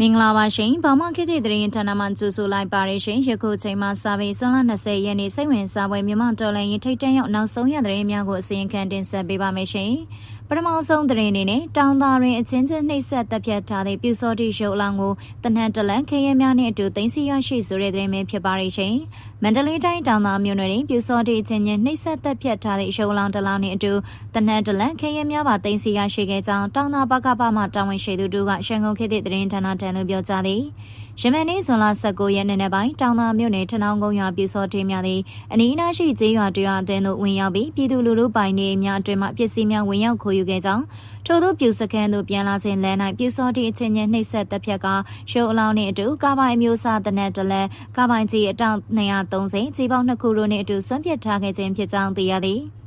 မင်္ဂလာပါရှင်။ဘာမှခေတ်သစ်သတင်းဌာနမှကြိုဆိုလိုက်ပါရရှင်။ယခုချိန်မှာစာပေဆွမ်းလ20ရက်နေ့စိတ်ဝင်စားပွဲမြမတော်လိုင်းရင်ထိတ်တန့်ရောက်နောက်ဆုံးရသတင်းများကိုအစီရင်ခံတင်ဆက်ပေးပါမယ်ရှင်။ ပထမဆုံးသတင်းအနေနဲ့တောင်သာတွင်အချင်းချင်းနှိပ်စက်တပ်ဖြတ်ထားတဲ့ပြူစောတိရုပ်အလောင်းကိုတနက်တလန်ခရဲများနဲ့အတူသိမ်းဆီးရရှိဆိုတဲ့သတင်းပဲဖြစ်ပါရရှင်။မန္တလေးတိုင်းတောင်သာမြို့နယ်တွင်ပြူစောတိအချင်းချင်းနှိပ်စက်တပ်ဖြတ်ထားတဲ့ရုပ်အလောင်းတစ်လောင်းနဲ့အတူတနက်တလန်ခရဲများပါသိမ်းဆီးရရှိခဲ့ကြောင်းတောင်သာပကပမှတာဝန်ရှိသူတို့ကရှန်ကုန်ခေတ်သစ်သတင်းဌာနထံသို့ပြောကြားသည်။ယမန်နေ့ဇွန်လ19ရက်နေ့နေ့ပိုင်းတောင်သာမြို့နယ်ထနောင်းကုန်းရွာပြည်စောထေးများသည်အနီးအနားရှိကျေးရွာတရားအသင်းသို့ဝင်ရောက်ပြီးပြည်သူလူထုပိုင်နေများအတွင်မှပစ္စည်းများဝင်ရောက်ခိုးယူခဲ့ကြောင်းထို့သောပြူစခန်းသို့ပြန်လာခြင်းလမ်း၌ပြူစောတီအချင်းချင်းနှိပ်စက်တပ်ဖြတ်ကရှုံအလောင်းနှင့်အတူကာပိုင်မျိုးစားတနက်တလဲကာပိုင်ကြီးအတောင်230ကြီးပေါင်းနှစ်ခုတို့နှင့်အတူဆွန့်ပစ်ထားခဲ့ခြင်းဖြစ်ကြောင်းသိရသည်။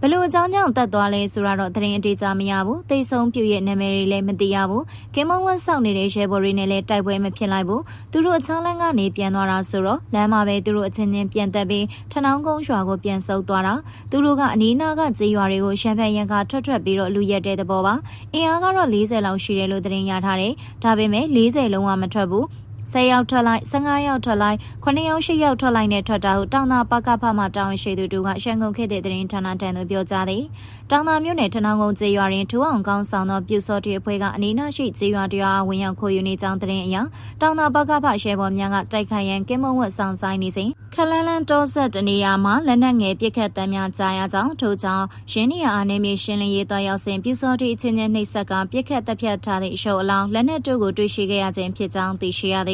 ဘလို့အကြောင်းကြောင့်တက်သွားလဲဆိုတော့သတင်းအတိအကျမရဘူးသိဆုံးပြည့်ရဲ့နာမည်တွေလည်းမသိရဘူးကင်မဝတ်ဆောက်နေတဲ့ရဲဘော်တွေနဲ့လည်းတိုက်ပွဲမဖြစ်လိုက်ဘူးသူတို့အချောင်းလန်းကနေပြန်သွားတာဆိုတော့လမ်းမှာပဲသူတို့အချင်းချင်းပြန်တက်ပြီးထနောင်းကုန်းရွာကိုပြန်ဆုပ်သွားတာသူတို့ကအနီးနားကကြေးရွာတွေကိုရှမ်းဖက်ရန်ကထွက်ထွက်ပြီးတော့လူရက်တဲ့သဘောပါအင်အားကတော့40လောက်ရှိတယ်လို့သတင်းရထားတယ်ဒါပေမဲ့40လုံးဝမထွက်ဘူး 10ယောက်ထွက်လိုက်15ယောက်ထွက်လိုက်9ယောက်10ယောက်ထွက်လိုက်နဲ့ထွက်တာဟုတောင်သာပကဖမှတောင်းရှိသူတို့ကရှန်ကုန်ခေတ်တဲ့သတင်းဌာနတန်သို့ပြောကြားသည်တောင်သာမြို့နယ်ထနောင်းကုန်းကျေးရွာတွင်ထူအောင်ကောင်းဆောင်သောပြူစောတီအဖွဲ့ကအနီးနားရှိကျေးရွာတရားဝင်ရောက်ခိုးယူနေကြောင်းသတင်းအရတောင်သာပကဖရှဲပေါ်များကတိုက်ခိုက်ရန်ကင်းမုံဝတ်ဆောင်ဆိုင်နေစဉ်ခလန်းလန်းတောဆက်တနေရာမှာလက်နက်ငယ်ပြစ်ခတ်တမ်းများကြားရကြောင်းထို့ကြောင့်ရင်းနေရအားနေမြေရှင်းလင်းရေးတော်ရောက်စဉ်ပြူစောတီအချင်းချင်းနှိပ်စက်ကပြစ်ခတ်တပ်ဖြတ်ထားသည့်အရှုပ်အလောင်းလက်နက်တို့ကိုတွေ့ရှိခဲ့ရခြင်းဖြစ်ကြောင်းသိရှိရသည်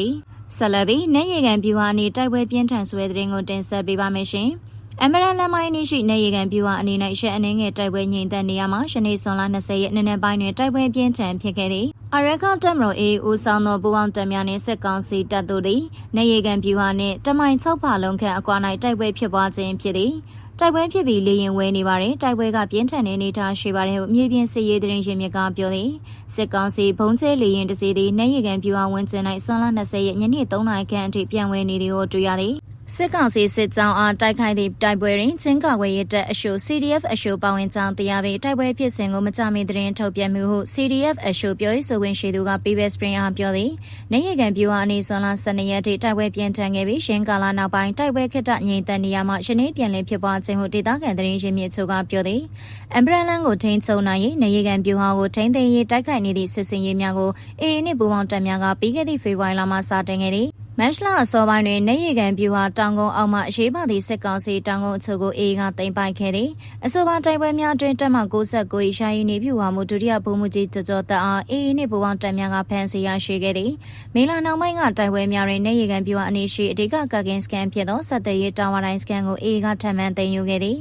ဆက်လက်ပြီးနေရီကန်ပြူဟာအနေတိုက်ပွဲပြင်းထန်ဆွဲတဲ့ရင်ကိုတင်ဆက်ပေးပါမယ်ရှင်။အမရန်လမိုင်းနေရှိနေရီကန်ပြူဟာအနေနဲ့ရှက်အနေငယ်တိုက်ပွဲငြိမ်သက်နေရမှာရှနေစွန်လ20ရက်နေ့နေ့ပိုင်းတွင်တိုက်ပွဲပြင်းထန်ဖြစ်ခဲ့သည်။အရခတက်မရိုအေးဦးဆောင်သောပူပေါင်းတပ်များနှင့်စစ်ကောင်စီတပ်တို့သည်နေရီကန်ပြူဟာနှင့်တမိုင်6ဖာလုံးခန့်အကွာ၌တိုက်ပွဲဖြစ်ပွားခြင်းဖြစ်သည်။ တိုက်ပွဲဖြစ်ပြီးလေရင်ဝဲနေပါတယ်တိုက်ပွဲကပြင်းထန်တဲ့နေထားရှိပါတယ်ဟုမြေပြင်စစ်ရေးသတင်းရှင်မြစ်ကပြောသည်စစ်ကောင်စီဘုံကျဲလေရင်တစီသည်နေရီကန်ပြူအောင်ဝင်းကျင်၌ဆွန်လ20ရက်ညနေ3နာရီခန့်အထိပြန်ဝဲနေသည်ကိုတွေ့ရသည် စစ်ကောင်စီစစ်ကြောင်းအားတိုက်ခိုက်သည့်တိုက်ပွဲတွင်ချင်းကာကွယ်ရေးတပ်အရှို CDF အရှိုပါဝင်ကြောင်းတရားပြီးတိုက်ပွဲဖြစ်စဉ်ကိုမကြမီသတင်းထုတ်ပြန်မှုဟု CDF အရှိုပြောရေးဆိုခွင့်ရှိသူက PBS Spring အားပြောသည်။နေရကန်ပြူအားအနီးဆွန်လာ12ရက်ထိတိုက်ပွဲပြင်းထန်ခဲ့ပြီးရှင်းကာလာနောက်ပိုင်းတိုက်ပွဲခက်တငြိမ်သက်နေရမှယနေ့ပြန်လည်ဖြစ်ပွားခြင်းဟုဒေသခံသတင်းရင်းမြစ်ချုပ်ကပြောသည်။အမ်ဘရန်လန်ကိုထိန်းချုပ်နိုင်ရေးနေရကန်ပြူဟာကိုထိန်းသိမ်းရေးတိုက်ခိုက်နေသည့်စစ်စင်ရေးများကိုအေအေနှင့်ပူးပေါင်းတပ်များကပြီးခဲ့သည့်ဖေဖော်ဝါရီလမှစတင်ခဲ့သည်။မတ်လအစောပိုင်းတွင်နေရီကန်ပြူဟာတောင်ကုန်းအောက်မှအရေးပါသည့်စစ်ကောင်စီတောင်ကုန်းအချို့ကိုအေးကတင်ပိုက်ခဲ့သည်အဆိုပါတိုက်ပွဲများတွင်တပ်မ69ရာယီနေပြူဟာမှုဒုတိယဗိုလ်မှူးကြီးကျော်ကျော်တပ်အားအေးနှင့်ပူပေါင်းတပ်များကဖမ်းဆီးရရှိခဲ့သည်မေလနောက်ပိုင်းကတိုက်ပွဲများတွင်နေရီကန်ပြူဟာအနေရှိအဓိကကကင်စကန်ဖြစ်သောဆက်သွယ်ရေးတာဝါတိုင်းစကန်ကိုအေးကထပ်မံသိမ်းယူခဲ့သည်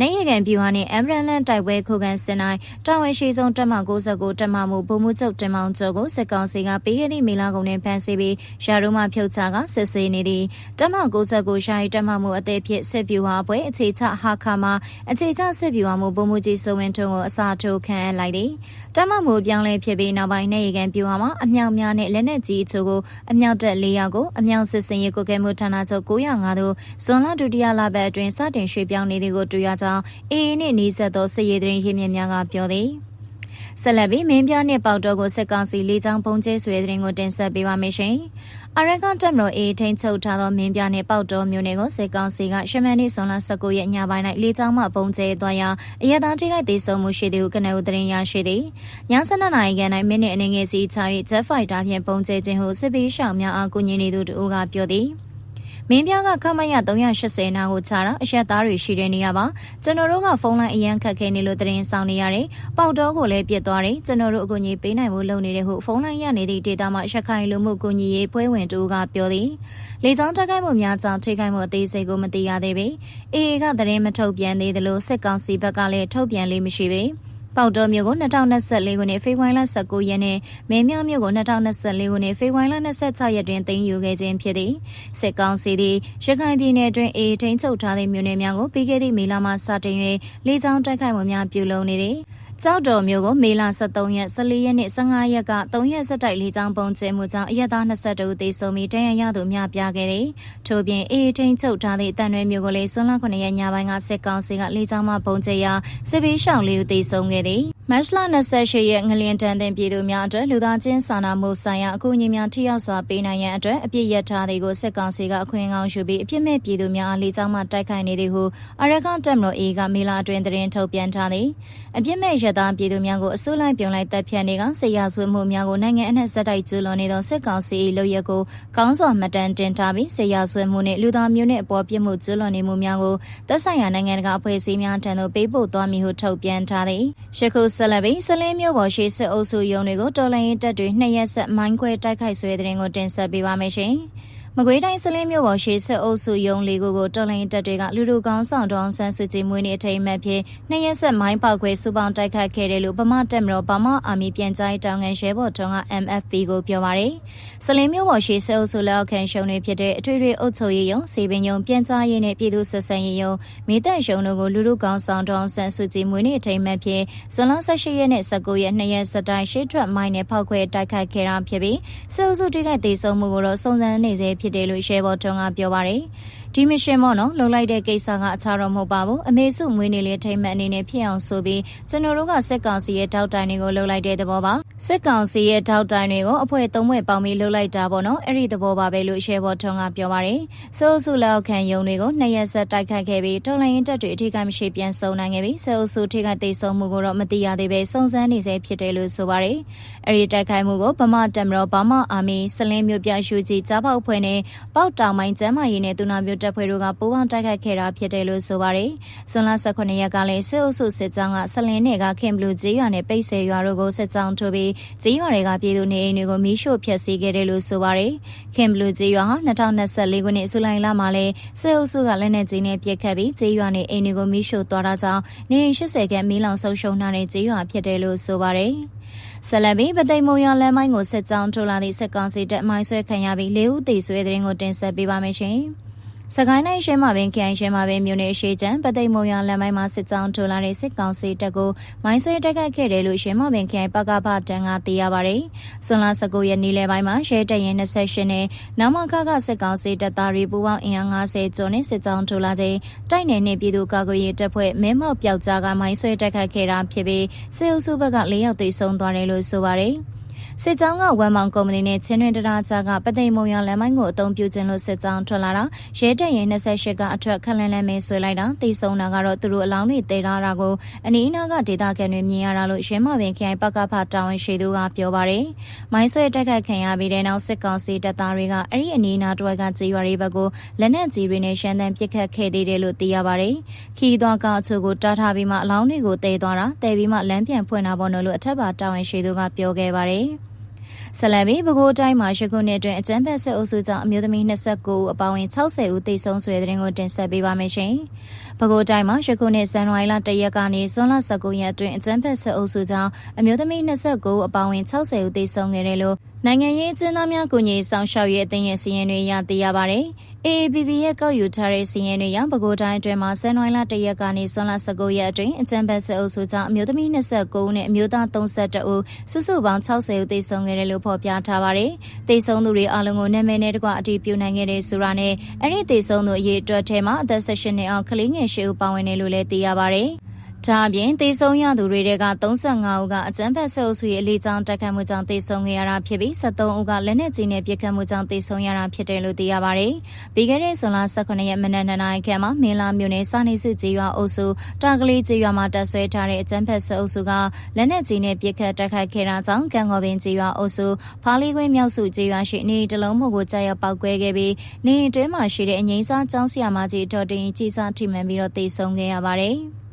နေရကန်ပြူဟာနှင့်အမ်ဘရန်လန်တိုက်ပွဲခုခံစင်နိုင်တာဝန်ရှိဆုံးတပ်မ69တပ်မမှုဗိုလ်မှူးချုပ်တင်မောင်ကျော်ကိုစစ်ကောင်စီကပေးခဲ့သည့်မေလာကုန်တွင်ဖမ်းဆီးပြီးရာထူးမှဖြုတ်ချကစစ်ဆေးနေသည်တပ်မ69ရှာရီတပ်မမှုအသေးဖြစ်စစ်ပြူဟာပွဲအခြေချဟာခါမှာအခြေချစစ်ပြူဟာမှုဗိုလ်မှူးကြီးစိုးဝင်းထွန်းကိုအစာထိုးခံအပ်လိုက်သည်တပ်မမှုပြောင်းလဲဖြစ်ပြီးနောက်ပိုင်းနေရကန်ပြူဟာမှာအမြောက်များနဲ့လက်နက်ကြီးအချို့ကိုအမြောက်တက်၄ယောက်ကိုအမြောက်စစ်စင်ရေးကိုကဲမှုဌာနချုပ်905သို့ဇွန်လဒုတိယလပတ်အတွင်းစတင်ရွှေ့ပြောင်းနေသည်ကိုတွေ့ရကြောင်းအေအေနှင့်နှီးဆက်သောစစ်ရေးသတင်းရင်းမြစ်များကပြောသည်ဆက်လက်ပြီးမင်းပြနှင့်ပေါတော်ကိုစစ်ကောင်စီလေးချောင်းပုံကျဲဆွေသတင်းကိုတင်ဆက်ပေးပါမယ်ရှင်။အရကန်တက်မတော်အေထိန်ချုပ်ထားသောမင်းပြနှင့်ပေါတော်မျိုးနယ်ကိုစစ်ကောင်စီကရှမန်နေ့ဇွန်လ19ရက်ညပိုင်း၌လေးချောင်းမှပုံကျဲသွားရာအရသာထိခိုက်သေးဆုံးမှုရှိသည်ဟုကနဦးသတင်းရရှိသည်။ည7နာရီခန့်၌မိနစ်အနေငယ်စီချ၍ Jet Fighter ဖြင့်ပုံကျဲခြင်းဟုစစ်ပေးရှောင်များအားကူညီနေသူတို့ကပြောသည်။ မင်းပြားကခမရ380နာကိုချတာအရက်သားတွေရှိတဲ့နေရာပါကျွန်တော်တို့ကဖုန်းလိုင်းအရန်ခက်ခဲနေလို့သတင်းဆောင်နေရတယ်ပေါက်တော့ကိုလည်းပြစ်သွားတယ်ကျွန်တော်တို့အကူအညီပေးနိုင်ဖို့လုပ်နေတဲ့ဟုဖုန်းလိုင်းရနေသည့်ဒေတာမှာရှက်ခိုင်လူမှုကူညီရေးပွဲဝင်တူကပြောသည်လေကြောင်းတက်ခိုက်မှုများကြောင့်ထိခိုက်မှုအသေးစိတ်ကိုမသိရသေးပေအေအေကသတင်းမထုတ်ပြန်သေးသလိုစစ်ကောင်စီဘက်ကလည်းထုတ်ပြန်လေးမရှိပေ ပေါတော်မြို့ကို2024ခုနှစ်ဖေဖော်ဝါရီလ19ရက်နေ့မင်းမြောက်မြို့ကို2024ခုနှစ်ဖေဖော်ဝါရီလ26ရက်တွင်သိမ်းယူခဲ့ခြင်းဖြစ်သည်စစ်ကောင်စီသည်ရခိုင်ပြည်နယ်တွင်အေးထိန်ချုပ်ထားသည့်မြို့နယ်များကိုပြီးခဲ့သည့်မေလမှစတင်၍လေကြောင်းတိုက်ခိုက်မှုများပြုလုပ်နေသည် ကျောက်တော်မြို့ကိုမေလ23ရက်14ရက်နေ့15ရက်က3ရက်ဆက်တိုက်လေးချောင်းပုံကျဲမှုကြောင့်အရက်သား22ဦးသေဆုံးပြီးတန်ရရသူများပြားခဲ့တယ်။ထို့ပြင်အေးထိန်ချုပ်ထားသည့်တန်ရွယ်မြို့ကိုလည်းဆွမ်းလ9ရက်ညပိုင်းကစစ်ကောင်စီကလေးချောင်းမှပုံကျဲရာစစ်ပေးရှောင်လေးဦးသေဆုံးခဲ့တယ်။မတ်လ28ရက်ငလျင်တန်တင်ပြည်သူများအတွက်လူသားချင်းစာနာမှုဆိုင်ရာအကူအညီများထိရောက်စွာပေးနိုင်ရန်အတွက်အပြစ်ရထားသည်ကိုစစ်ကောင်စီကအခွင့်အကောင်းယူပြီးအပြစ်မဲ့ပြည်သူများအားလေးစားမှတိုက်ခိုက်နေသည်ဟုအရကတက်မတော်အေကမေလာအတွင်သတင်းထုတ်ပြန်ထားသည်အပြစ်မဲ့ရသားပြည်သူများကိုအစိုးလိုက်ပြုံလိုက်တပ်ဖြတ်နေကဆေးရဆွေးမှုများကိုနိုင်ငံအနှံ့ဆက်တိုက်ကျူးလွန်နေသောစစ်ကောင်စီ၏လုပ်ရက်ကိုကောင်းစွာမှတ်တမ်းတင်ထားပြီးဆေးရဆွေးမှုနှင့်လူသားမျိုးနှင့်အပေါ်ပြစ်မှုကျူးလွန်နေမှုများကိုသက်ဆိုင်ရာနိုင်ငံတကာအဖွဲ့အစည်းများထံသို့ပေးပို့သွားမည်ဟုထုတ်ပြန်ထားသည်ယခုဆက်လက်ပြီးစလင်းမြို့ပေါ်ရှိစစ်အုပ်စုရုံးတွေကိုတော်လိုင်းရင်တပ်တွေနှစ်ရက်ဆက်မိုင်းခွဲတိုက်ခိုက်ဆွဲတဲ့တဲ့ကိုတင်ဆက်ပေးပါမယ်ရှင်။ မကွေးတိုင်းစလင်းမြို့ပေါ်ရှိစစ်အုပ်စုယုံလေးကိုကိုတော်လိုင်းတပ်တွေကလူလူကောင်းဆောင်တော်ဆန်းစုကြည်မွေးနေ့အထိမ်းအမှတ်ဖြင့်နှစ်ရက်ဆက်မိုင်းပေါက်ခွဲစူပေါင်းတိုက်ခတ်ခဲ့တယ်လို့ဗမာတက်မတော်ဗမာအာမီပြန်ကြားတောင်ငန်ရဲဘော်ထုံးက MFP ကိုပြောပါရယ်စလင်းမြို့ပေါ်ရှိစစ်အုပ်စုလက်အောက်ခံရှုံတွေဖြစ်တဲ့အထွေထွေအုပ်ချုပ်ရေးယုံစီပင်ယုံပြန်ကြားရေးနဲ့ပြည်သူဆက်ဆံရေးယုံမိသက်ယုံတို့ကိုလူလူကောင်းဆောင်တော်ဆန်းစုကြည်မွေးနေ့အထိမ်းအမှတ်ဖြင့်ဇွန်လ18ရက်နဲ့19ရက်နှစ်ရက်စတိုင်းရှေ့ထွက်မိုင်းနဲ့ဖောက်ခွဲတိုက်ခတ်ခဲ့တာဖြစ်ပြီးစစ်အုပ်စုတွေကတည်ဆုံမှုကိုတော့စုံစမ်းနေစေဖြစ်တယ်လို့ရဲဘော်ထုံးကပြောပါရယ်ဒီမရှင်မော့နော်လုံလိုက်တဲ့ကိစ္စကအခြားတော့မဟုတ်ပါဘူးအမေစုမွေးနေ့လေးထိမ့်မှတ်အနေနဲ့ဖြစ်အောင်ဆိုပြီးကျွန်တော်တို့ကစစ်ကောင်စီရဲ့တောက်တိုင်တွေကိုလှုပ်လိုက်တဲ့သဘောပါစစ်ကောင်စီရဲ့တောက်တိုင်တွေကိုအဖွဲ့သုံးဖွဲ့ပေါင်းပြီးလှုပ်လိုက်တာပေါ့နော်အဲ့ဒီသဘောပါပဲလို့ရဲဘော်ထုံးကပြောပါရယ်စိုးစုလက်အောက်ခံယုံတွေကိုနှစ်ရက်ဆက်တိုက်ခတ်ခဲ့ပြီးတော်လိုင်းရင်တက်တွေအထိကမရှိပြန်ဆုံနိုင်ခဲ့ပြီးဆဲအုပ်စုထိကတိတ်ဆုံမှုကိုတော့မသိရသေးပဲစုံစမ်းနေစေဖြစ်တယ်လို့ဆိုပါရယ်အဲ့ဒီတိုက်ခိုက်မှုကိုဗမာတက်မတော်ဗမာအာမီစလင်းမျိုးပြရှူကြီးကြားပေါက်ဖွဲ့နဲ့ပေါက်တောင်မိုင်းကျမ်းမာရေးနဲ့သူနာမျိုးတပ်ဖွဲ့တို့ကပူးပေါင်းတိုက်ခိုက်ခဲ့တာဖြစ်တယ်လို့ဆိုပါတယ်။ဇွန်လ18ရက်ကလည်းစစ်အုပ်စုစစ်ကြောင်းကဆလင်းနယ်ကခင်ဘလူကျေးရွာနဲ့ပိတ်ဆယ်ရွာတို့ကိုစစ်ကြောင်းထိုးပြီးကျေးရွာတွေကပြည်သူနေအိမ်တွေကိုမီးရှို့ဖျက်ဆီးခဲ့တယ်လို့ဆိုပါတယ်။ခင်ဘလူကျေးရွာဟာ2024ခုနှစ်ဇူလိုင်လမှာလဲစစ်အုပ်စုကလက်နက်ကြီးနဲ့ပစ်ခတ်ပြီးကျေးရွာနဲ့အိမ်တွေကိုမီးရှို့သွားတာကြောင့်နေအိမ်80ခန့်မီးလောင်ဆုံးရှုံးနေတဲ့ကျေးရွာဖြစ်တယ်လို့ဆိုပါတယ်။ဆလဘီပသိမ်မုံရလမ်းမိုင်းကိုစစ်ကြောင်းထိုးလာသည့်စစ်ကောင်စီတပ်မိုင်းဆွဲခံရပြီး၄ဦးသေဆွဲတဲ့ရင်ကိုတင်ဆက်ပေးပါမယ်ရှင်။ စကိုင်းတိုင်းရှင်းမှာပင်ခိုင်ရှင်းမှာပင်မြို့နယ်ရှိချံပသိမ်မုံရလမ်းမိုင်းမှာစစ်ကြောင်းထိုးလာတဲ့စစ်ကောင်စီတပ်ကိုမိုင်းဆွဲတိုက်ခိုက်ခဲ့တယ်လို့ရှင်းမှာပင်ခိုင်ပကပတန်းကသိရပါတယ်။ဆွန်လာ19ရက်နေ့လယ်ပိုင်းမှာရဲတပ်ရင်28နဲ့နောက်မခကစစ်ကောင်စီတပ်သားတွေပူးပေါင်းအင်အား90ကျော်နဲ့စစ်ကြောင်းထိုးလာချိန်တိုက်နယ်နဲ့ပြည်သူ့ကာကွယ်ရေးတပ်ဖွဲ့မဲမောက်ပျောက်ကြားကမိုင်းဆွဲတိုက်ခိုက်ခဲ့တာဖြစ်ပြီးစစ်အုပ်စုဘက်က၄ယောက်သေဆုံးသွားတယ်လို့ဆိုပါတယ်။ စစ်ကြောင်းကဝမ်မောင်ကုမ္ပဏီနဲ့ချင်းတွင်တရာကြားကပသိမ်မုံရလမ်းမိုင်းကိုအုံပြုခြင်းလို့စစ်ကြောင်းထွက်လာတာရဲတပ်ရင်28ကအထက်ခက်လန်းလန်းမဲဆွဲလိုက်တာတိဆုံတာကတော့သူတို့အလောင်းတွေတေထားတာကိုအနီးအနားကဒေသခံတွေမြင်ရတာလို့ရဲမပင်ခိုင်ပကဖတာဝန်ရှိသူကပြောပါတယ်မိုင်းဆွဲတက်ခတ်ခံရပြီးတဲ့နောက်စစ်ကောင်စီတပ်သားတွေကအဲ့ဒီအနီးအနားတွဲကကြေးရွာတွေဘက်ကိုလက်နက်ကြီးတွေနဲ့ရှမ်းတမ်းပစ်ခတ်ခဲ့သေးတယ်လို့သိရပါတယ်ခီးသွားကအချို့ကိုတားထားပြီးမှအလောင်းတွေကိုတေသွားတာတေပြီးမှလမ်းပြန်ဖွင့်တာပေါ့နော်လို့အထက်ပါတာဝန်ရှိသူကပြောခဲ့ပါတယ် ဆလန်ဘီပဲခူးတိုင်းမှာရှခုနှစ်အတွင်းအကြမ်းဖက်ဆက်အုပ်စုကြောင့်အမျိုးသမီး29ဦးအပါအဝင်60ဦးသေဆုံးဆွေတဲ့တဲ့ကိုတင်ဆက်ပေးပါမယ်ရှင်။ပဲခူးတိုင်းမှာရှခုနှစ်ဇန်နဝါရီလ1ရက်ကနေဇွန်လ19ရက်အတွင်းအကြမ်းဖက်ဆက်အုပ်စုကြောင့်အမျိုးသမီး29ဦးအပါအဝင်60ဦးသေဆုံးခဲ့တယ်လို့နိုင်ငံရေးအကျဉ်းသားများကုညီဆောင်ရှောက်ရေးအသင်းရဲ့စီရင်တွေရသိရပါတယ်။ AABB ရဲ့ကောက်ယူထားတဲ့စီရင်တွေရပဲခူးတိုင်းအတွင်းမှာဇန်နဝါရီလ1ရက်ကနေဇွန်လ19ရက်အတွင်းအကြမ်းဖက်စစ်အုပ်စုကြောင့်အမျိုးသမီး29ဦးနဲ့အမျိုးသား32ဦးစုစုပေါင်း60ဦးသေဆုံးခဲ့တယ်လို့ဖော်ပြထားပါတယ်။သေဆုံးသူတွေအလုံးကိုနာမည်နဲ့တကွအတည်ပြုနိုင်ခဲ့တဲ့ဆိုတာနဲ့အဲ့ဒီသေဆုံးသူအရေးအတွက်ထဲမှာအသက်16နှစ်အောက်ကလေးငယ်10ဦးပါဝင်တယ်လို့လည်းသိရပါတယ်။ ဒါအပြင်သေဆုံးရသူတွေက35ဦးကအကြမ်းဖက်ဆဲအုပ်စုရဲ့အလေးကြောင်းတိုက်ခတ်မှုကြောင့်သေဆုံးခဲ့ရတာဖြစ်ပြီး73ဦးကလက်နက်ကြီးနဲ့ပစ်ခတ်မှုကြောင့်သေဆုံးရတာဖြစ်တယ်လို့သိရပါတယ်။ပြီးခဲ့တဲ့ဇွန်လ18ရက်မနက်2နာရီခန့်မှာမင်းလာမြို့နယ်စာနေစုကျေးရွာအုပ်စုတာကလေးကျေးရွာမှာတပ်ဆွဲထားတဲ့အကြမ်းဖက်ဆဲအုပ်စုကလက်နက်ကြီးနဲ့ပစ်ခတ်တိုက်ခိုက်ခဲ့တာကြောင့်ကံကော်ပင်ကျေးရွာအုပ်စုဖားလီခွင်းမြောက်စုကျေးရွာရှိနေတလုံးမှုကိုကြာရောက်ပောက်ကွဲခဲ့ပြီးနေအတွင်းမှာရှိတဲ့အငိမ့်စားကျောင်းဆရာမကြီးတော်တင်ကြီးစားထိမှန်ပြီးတော့သေဆုံးခဲ့ရပါတယ်။